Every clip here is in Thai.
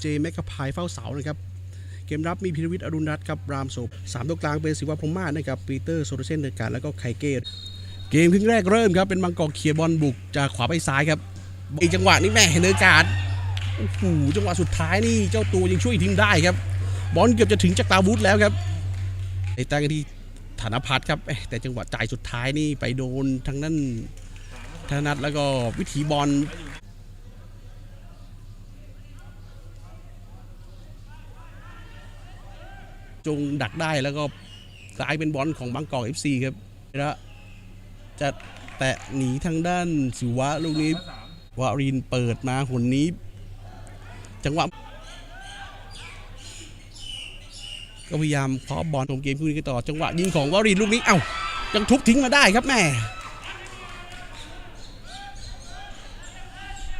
เจแมกกาพายเฝ้าเสานะครับ เกมรับมีพิรวิทย์อรุณรัตน์ครับรามโศพสามตัวกลางเป็นศิวะพรหมมาศนะครับปีเตอร์โซโลเซนเดอร์การแล้วก็ไคเกตเกมครึ่งแรกเริ่มครับเป็นมังกรเคลียบอลบุกจากขวาไปซ้ายครับอีกจังหวะนี้แม่เนอร์การโอ้โหจังหวะสุดท้ายนี่เจ้าตัวยังช่วยทีมได้ครับ บอลเกือบจะถึงจากตาวุธแล้วครับไอ้ตั้งที่ธนพัฒครับแต่จังหวะจ่ายสุดท้ายนี่ไปโดนทางนั้นธนัทแล้วก็วิถีบอล จงดักได้แล้วก็กลายเป็นบอลของบางกอกเอฟซีครับแล้วจะแตะหนีทางด้านสิวะลูกนี้วารินเปิดมาหนนี้ จังหวะก็พยายามเคาะบอลชมเกมคู่นี้กันต่อ จังหวะยิงของวารินลูกนี้เอ้ายังทุบทิ้งมาได้ครับแม่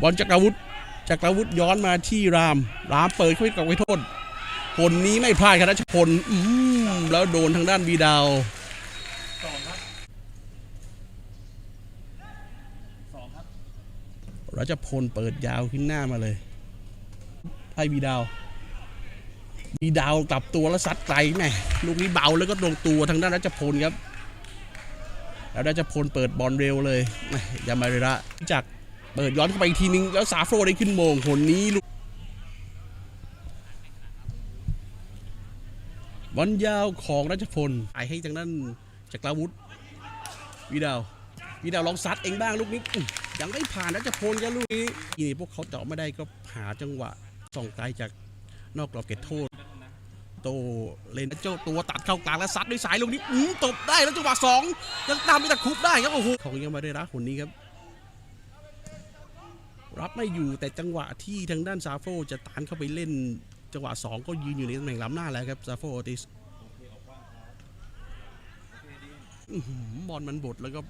บอลจักรวุฒิจักรวุฒิย้อนมาที่ราม รามเปิดเข้าไปกับไวโทษ คนนี้ไม่พลาดครับรัชพลอืมแล้วโดนทางด้านวีดาวสองครับสองครับรัชพลเปิดยาวขึ้นหน้ามาเลยให้วีดาววีดาวกลับตัวแล้วซัดไกลแม่ลูกนี้เบาแล้วก็ลงตัวทางด้านรัชพลครับ แล้วรัชพลเปิดบอลเร็วเลยยามาเรระจากเปิดย้อนเข้าไปอีกทีนึงแล้วสาโฟได้ขึ้นโมงคนนี้ลูก บอลยาวของรัชพลไอให้ทางด้านจากรวุฒิวีดาววีดาวลองซัดเองบ้างลูกนี้ยังไม่ผ่านรัชพลครับลูกนี้นี่พวกเขาเจาะไม่ได้ก็หาจังหวะส่องไกลจากนอกกรอบเขตโทษ โตเลนเจ้าตัวตัดเข้ากลางแล้วซัดด้วยสายลูกนี้ตบได้แล้วจังหวะสองยังตามไปตะคุบได้ครับโอ้โหของยังมาได้รักคนนี้ครับรับไม่อยู่แต่จังหวะที่ทางด้านซาโฟจะตานเข้าไปเล่น จังหวะสองก็ยืนอยู่ในตำแหน่งล้ำหน้าแล้วครับซาโฟโอติสบอลมันบดแล้วก็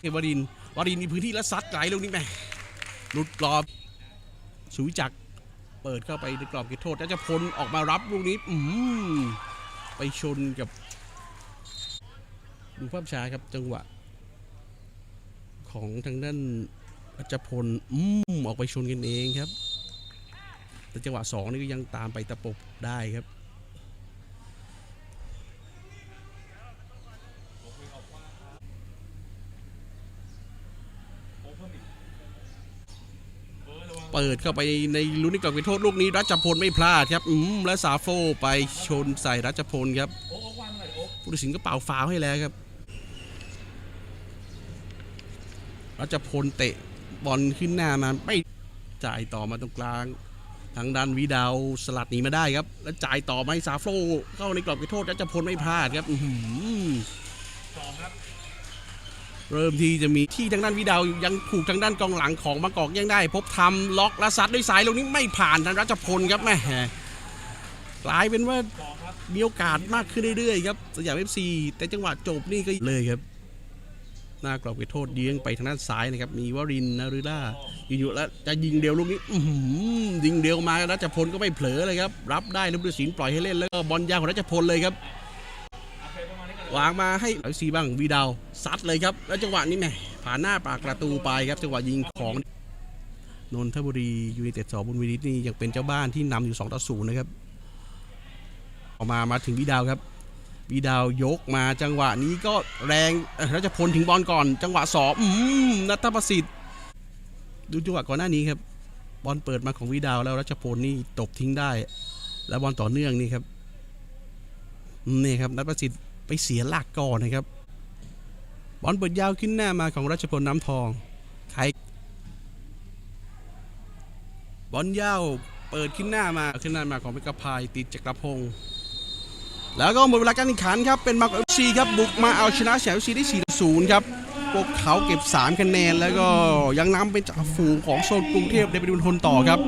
เอวารินวารินมีพื้นที่แล้วซัดไกลลูกนี้แหม่หลุดกรอบสุวิจักเปิดเข้าไปในกรอบเขตโทษแล้วจะพลออกมารับลูกนี้อืไปชนกับดูภาพช้าครับจังหวะ ของทางด้านรัชพลอืมออกไปชนกันเองครับ แต่จังหวะสองนี่ก็ยังตามไปตะปบได้ครับเปิดเข้าไปในลุ้นในกรอบเขตโทษลูกนี้รัชพลไม่พลาดครับอืมและซาโฟไปชนใส่รัชพลครับผู้ตัดสินก็เป่าฟาวให้แล้วครับ รัชพลเตะบอลขึ้นหน้ามาไม่จ่ายต่อมาตรงกลาง ทางด้านวีดาวสลัดหนีมาได้ครับ แล้วจ่ายต่อมาให้ซาโฟเข้าในกรอบเขตโทษรัชพลไม่พลาดครับเริ่มที่จะมีที่ทางด้านวีดาวยังถูกทางด้านกองหลังของบางกอกยังได้ พบทำล็อกและซัดด้วยสายลูกนี้ไม่ผ่านทางรัชพลครับแม่กลายเป็นว่ามีโอกาสมากขึ้นเรื่อยๆครับสยามเอฟซีแต่จังหวะจบนี่ก็เลยครับ หน้ากรอบเขตโทษเยื้องไปทางด้านซ้ายนะครับมีวรินนารุล่าอยู่ๆแล้วจะยิงเดียวลูกนี้ยิงเดียวมารัชพลก็ไม่เผลอเลยครับรับได้แล้วผู้ตัดสินปล่อยให้เล่นแล้วก็บอลยาวของรัชพลเลยครับวางมาให้เอซีบ้างวีดาวซัดเลยครับ แล้วจังหวะนี้แหม่ผ่านหน้าปากประตูไปครับจังหวะยิงของนนทบุรียูไนเต็ดสอบุญวิริตนี่ยังเป็นเจ้าบ้านที่นำอยู่2ต่อ0นะครับออกมามาถึงวีดาวครับ วีดาวยกมาจังหวะนี้ก็แรงรัชพลถึงบอลก่อน จังหวะสองนัทประสิทธิ์ ดูจังหวะก่อนหน้านี้ครับ บอลเปิดมาของวีดาวแล้วรัชพลนี่ตบทิ้งได้ แล้วบอลต่อเนื่องนี่ครับนี่ครับนัทประสิทธิ์ไปเสียหลักก่อนนะครับ บอลเปิดยาวขึ้นหน้ามาของรัชพลน้ำทองใครบอลยาวเปิดขึ้นหน้ามาขึ้นหน้ามาของเมกะพายติดจักรพงศ์ แล้วก็หมดเวลาการแข่งขันครับเป็นมาร์กเอฟซีครับบุกมาเอาชนะแชมป์ซีได้4ต่อ0ครับพวกเขาเก็บ3คะแนนแล้วก็ยังนำเป็นจ่าฝูงของโซนกรุงเทพในไปดูทนต่อครับ